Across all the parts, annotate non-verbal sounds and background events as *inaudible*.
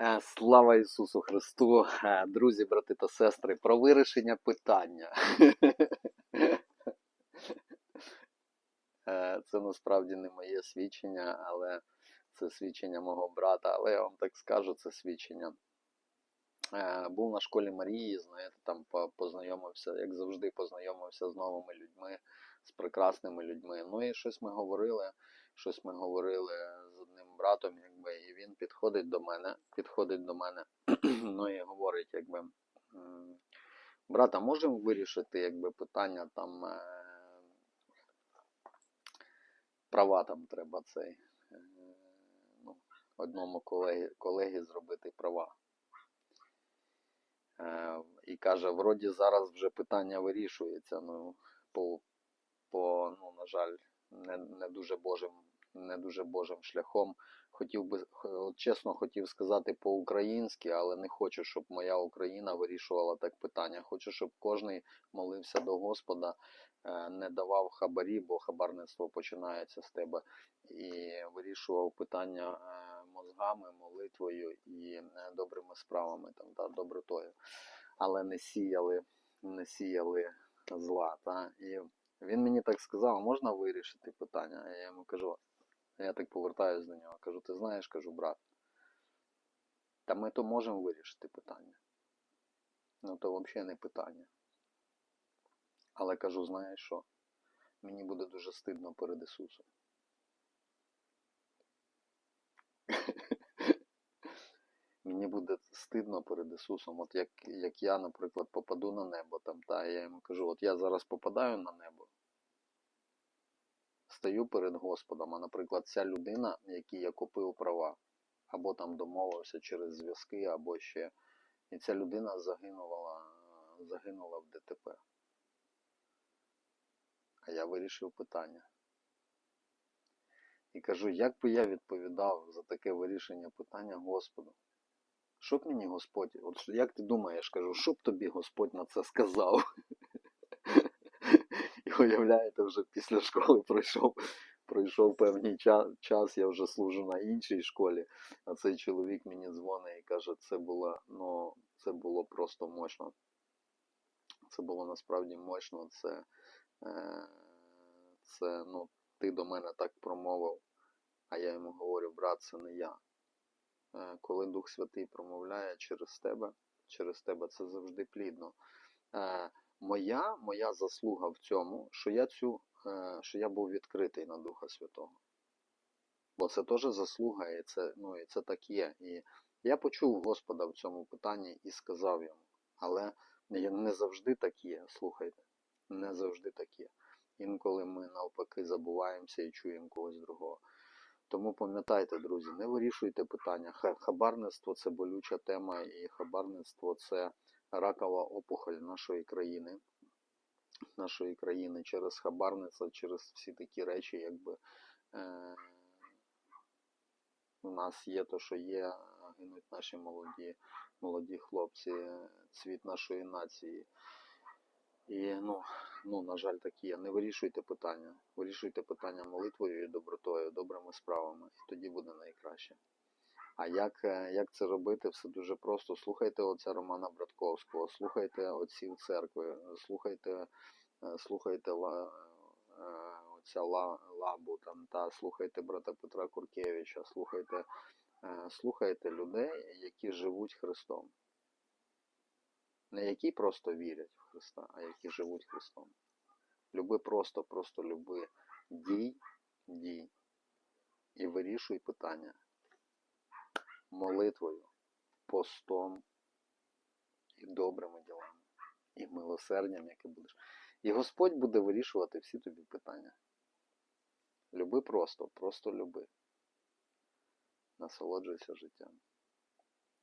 Е, Слава Ісусу Христу, Е, друзі, брати та сестри, про вирішення питання. Е, Це насправді не моє свідчення, але це свідчення мого брата. Але я вам так скажу, це свідчення. Був на школі Марії, знаєте, там по- познайомився, як завжди, познайомився з новими людьми, з прекрасними людьми. Ну і щось ми говорили, щось ми говорили братом, якби, і він підходить до мене, підходить до мене, *clears throat* ну і говорить, якби, брата, можемо вирішити якби, питання там е, права там треба цей. е, Ну, одному колеги, колеги зробити права. Е, і каже, вроді зараз вже питання вирішується. Ну, по, по ну, на жаль, не, не дуже божим, не дуже божим шляхом. Хотів би, от чесно хотів сказати по-українськи, але не хочу, щоб моя Україна вирішувала так питання. Хочу, щоб кожен молився до Господа, е, не давав хабарі, бо хабарництво починається з тебе, і вирішував питання е, мозгами, молитвою і е, добрими справами, там, та, добротою. Але не сіяли, не сіяли зла. Та? І він мені так сказав, можна вирішити питання? Я йому кажу, я так повертаюся до нього, кажу, ти знаєш, кажу, брат, та ми то можемо вирішити питання. Ну то взагалі не питання. Але кажу, знаєш що? Мені буде дуже стидно перед Ісусом. *laughs* Мені буде стидно перед Ісусом. От як, як я, наприклад, попаду на небо там, та я йому кажу, от я зараз попадаю на небо, стою перед Господом, а наприклад, ця людина, якій я купив права, або там домовився через зв'язки, або ще. І ця людина загинула, загинула в ДТП. А я вирішив питання. І кажу, як би я відповідав за таке вирішення питання Господу? Що б мені Господь, от як ти думаєш, кажу, що б тобі Господь на це сказав? *laughs* Уявляєте, вже після школи пройшов, пройшов певний час, я вже служу на іншій школі, а цей чоловік мені дзвонить і каже, це було, ну, це було просто мощно. Це було насправді мощно. Це, е, це, ну, ти до мене так промовив, а я йому говорю, брат, це не я. Е, коли Дух Святий промовляє через тебе, через тебе це завжди плідно. Моя, моя заслуга в цьому, що я цю, е, що я був відкритий на Духа Святого. Бо це теж заслуга, і це, ну, і це так є. І я почув Господа в цьому питанні і сказав йому. Але не завжди так є, слухайте. Не завжди так є. Інколи ми навпаки забуваємося і чуємо когось другого. Тому пам'ятайте, друзі, не вирішуйте питання. Хабарництво це болюча тема, і хабарництво це ракова опухоль нашої країни. Нашої країни через хабарництво, через всі такі речі, якби е, у нас є то, що є, гинуть наші молоді, молоді хлопці, цвіт нашої нації. І ну, ну, на жаль, так є. Не вирішуйте питання. Вирішуйте питання молитвою і добротою, добрими справами. І тоді буде найкраще. А як, е, як це робити? Все дуже просто. Слухайте отця Романа Братковського, слухайте отців церкви, слухайте, е, слухайте е, ла, Лабу, там, та, слухайте брата Петра Куркевича, слухайте, слухайте людей, які живуть Христом. Не які просто вірять в Христа, а які живуть Христом. Люби просто, просто люби. Дій, дій. І вирішуй питання молитвою, постом і добрими ділами, і милосердям, яке будеш. І Господь буде вирішувати всі тобі питання. Люби просто, просто люби. Насолоджуйся життям.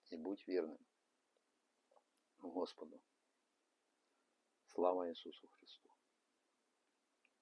І будь вірним Господу. Слава Ісусу Христу!